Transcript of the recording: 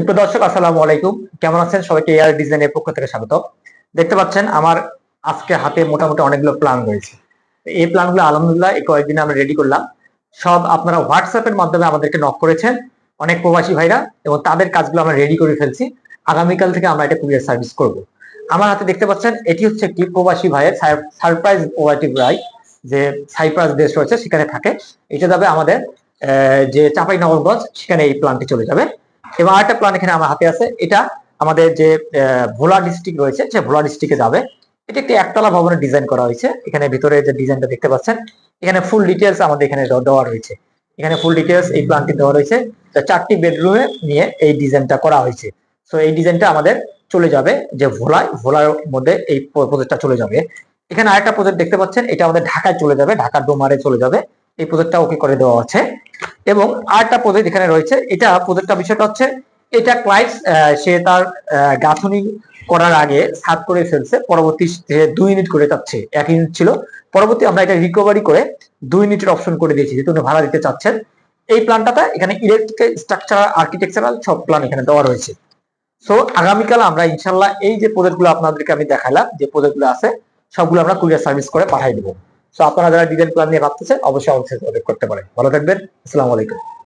সুপ্রিয় দর্শক, আসসালামু আলাইকুম। কেমন আছেন? সবাইকে এয়ার ডিজাইনের পক্ষ থেকে স্বাগত। দেখতে পাচ্ছেন, আমার আজকে হাতে মোটামুটি অনেকগুলো প্ল্যান রয়েছে। এই প্ল্যানগুলো আলহামদুলিল্লাহ এই কয়েকদিনে আমরা রেডি করলাম। সব আপনারা হোয়াটসঅ্যাপের মাধ্যমে আমাদেরকে নক করেছেন, অনেক প্রবাসী ভাইরা, এবং তাদের কাজগুলো আমরা রেডি করে ফেলছি। আগামীকাল থেকে আমরা এটা কুরিয়ার সার্ভিস করব। আমার হাতে দেখতে পাচ্ছেন, এটি হচ্ছে একটি প্রবাসী ভাইয়ের সারপ্রাইজ ওভারটিভ রাই যে সাইপ্রাস দেশ রয়েছে, সেখানে থাকে। এটা যাবে আমাদের যে চাপাই নগরগঞ্জ সেখানে এই প্ল্যানটি চলে যাবে। এবং আরেকটা প্ল্যান এখানে আমার হাতে আছে। এটা আমাদের যে ভোলা ডিস্ট্রিক্ট রয়েছে, সে ভোলা ডিস্ট্রিক্টে যাবে। এটা একটি একতলা ভবনের ডিজাইন করা হয়েছে। এখানে ভিতরে যে ডিজাইনটা দেখতে পাচ্ছেন, এখানে ফুল ডিটেলস আমাদের এখানে দেওয়া- রয়েছে। এখানে ফুল ডিটেলস এই প্ল্যানটি দেওয়া রয়েছে। চারটি বেডরুমে নিয়ে এই ডিজাইনটা করা হয়েছে। তো এই ডিজাইনটা আমাদের চলে যাবে যে ভোলায়। ভোলার মধ্যে এই প্রজেক্টটা চলে যাবে। এখানে আরেকটা প্রজেক্ট দেখতে পাচ্ছেন, এটা আমাদের ঢাকায় চলে যাবে, ঢাকার ডোমারে চলে যাবে। এই প্রজেক্টটা ওকে করে দেওয়া আছে। এবং আরেকটা প্রজেক্ট এখানে রয়েছে, এটা প্রজেক্টটা বিষয়টা হচ্ছে, এটা ক্লাইন্ট সে তার গাঁথনি করার আগে সাত করে ফেলছে, পরবর্তী দুই ইউনিট করে চাচ্ছে, এক ইউনিট ছিল। পরবর্তী আমরা এটা রিকভারি করে দুই ইউনিটের অপশন করে দিয়েছি, যেহেতু উনি ভাড়া দিতে চাচ্ছেন। এই প্ল্যানটাতে এখানে ইলেকট্রিক স্ট্রাকচারাল আর্কিটেকচারাল সব প্ল্যান এখানে দেওয়া রয়েছে। সো আগামীকাল আমরা ইনশাল্লাহ এই যে প্রজেক্টগুলো আপনাদেরকে আমি দেখালাম, যে প্রজেক্টগুলো আছে, সবগুলো আমরা কুরিয়ার সার্ভিস করে পাঠিয়ে দেবো। সো আপনারা যারা ডিজাইন প্ল্যান নিয়ে ভাবতেছেন, অবশ্যই অবশ্যই যোগাযোগ করতে পারেন। ভালো থাকবেন। আসসালামু আলাইকুম।